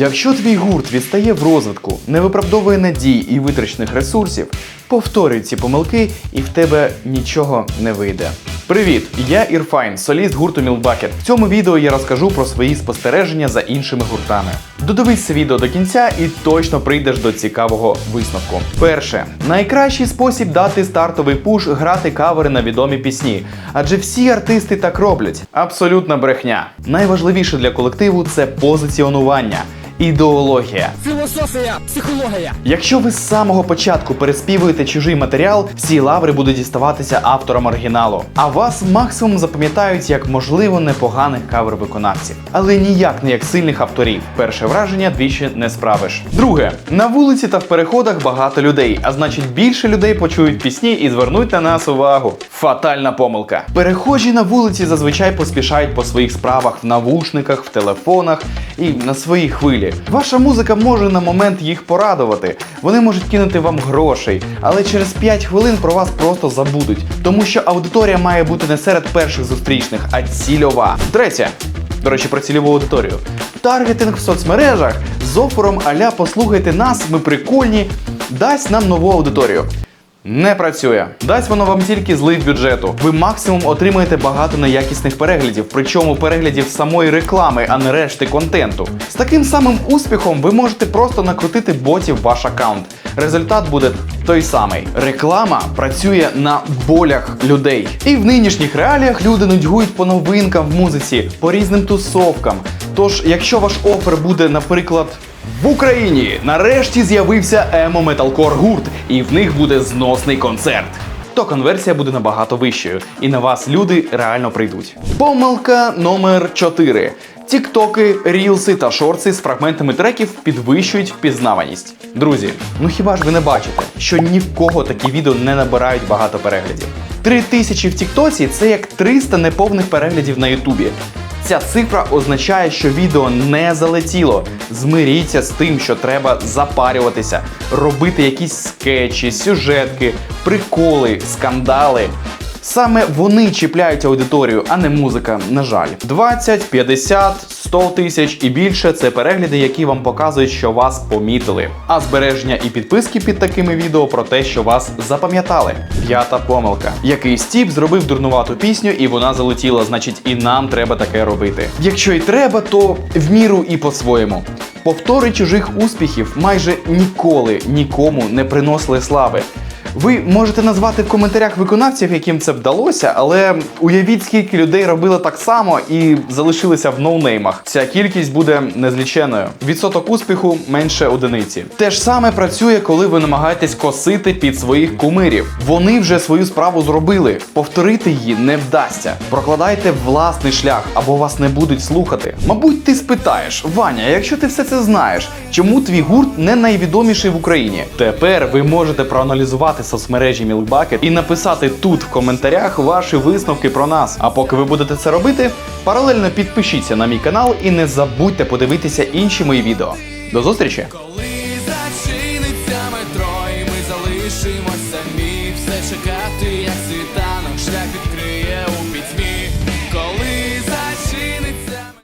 Якщо твій гурт відстає в розвитку, не виправдовує надій і витрачених ресурсів, повторюй ці помилки і в тебе нічого не вийде. Привіт! Я Ірфайн, соліст гурту Мілбакет. В цьому відео я розкажу про свої спостереження за іншими гуртами. Додивись відео до кінця і точно прийдеш до цікавого висновку. Перше, найкращий спосіб дати стартовий пуш грати кавери на відомі пісні, адже всі артисти так роблять. Абсолютна брехня. Найважливіше для колективу це позиціонування. Ідеологія. Філософія, психологія. Якщо ви з самого початку переспівуєте чужий матеріал, всі лаври будуть діставатися авторам оригіналу. А вас максимум запам'ятають як можливо непоганих кавер-виконавців, але ніяк не як сильних авторів. Перше враження двічі не справиш. Друге, на вулиці та в переходах багато людей, а значить більше людей почують пісні і звернуть на нас увагу. Фатальна помилка. Перехожі на вулиці зазвичай поспішають по своїх справах в навушниках, в телефонах і на своїй хвилі. Ваша музика може на момент їх порадувати. Вони можуть кинути вам грошей, але через 5 хвилин про вас просто забудуть, тому що аудиторія має бути не серед перших зустрічних, а цільова. Третє. До речі, про цільову аудиторію. Таргетинг в соцмережах з офером аля послухайте нас, ми прикольні, дасть нам нову аудиторію. Не працює. Дасть воно вам тільки злив бюджету. Ви максимум отримаєте багато неякісних переглядів, причому переглядів самої реклами, а не решти контенту. З таким самим успіхом ви можете просто накрутити ботів ваш аккаунт. Результат буде той самий. Реклама працює на болях людей. І в нинішніх реаліях люди нудьгують по новинкам в музиці, по різним тусовкам. Тож, якщо ваш офер буде, наприклад, в Україні нарешті з'явився емо металкор гурт, і в них буде зносний концерт. То конверсія буде набагато вищою, і на вас люди реально прийдуть. Помилка номер 4. Тіктоки, рілси та шорти з фрагментами треків підвищують впізнаваність. Друзі, ну хіба ж ви не бачите, що ні в кого такі відео не набирають багато переглядів? Три тисячі в Тіктоці це як 300 неповних переглядів на Ютубі. Ця цифра означає, що відео не залетіло. Змиріться з тим, що треба запарюватися, робити якісь скетчі, сюжетки, приколи, скандали. Саме вони чіпляють аудиторію, а не музика, на жаль. 20, 50, 100 тисяч і більше це перегляди, які вам показують, що вас помітили. А збереження і підписки під такими відео про те, що вас запам'ятали. П'ята помилка. Якийсь тіп зробив дурнувату пісню, і вона залетіла, значить, і нам треба таке робити. Якщо й треба, то в міру і по-своєму. Повтори чужих успіхів майже ніколи нікому не приносили слави. Ви можете назвати в коментарях виконавців, яким це вдалося, але уявіть, скільки людей робили так само і залишилися в ноунеймах. Ця кількість буде незліченою. Відсоток успіху менше одиниці. Те ж саме працює, коли ви намагаєтесь косити під своїх кумирів. Вони вже свою справу зробили. Повторити її не вдасться. Прокладайте власний шлях або вас не будуть слухати. Мабуть, ти спитаєш, Ваня, якщо ти все це знаєш, чому твій гурт не найвідоміший в Україні? Тепер ви можете проаналізувати соцмережі Мілкбакет і написати тут в коментарях ваші висновки про нас. А поки ви будете це робити, паралельно підпишіться на мій канал і не забудьте подивитися інші мої відео. До зустрічі! Коли зачиниться метро, і ми залишимося самі, все чекати,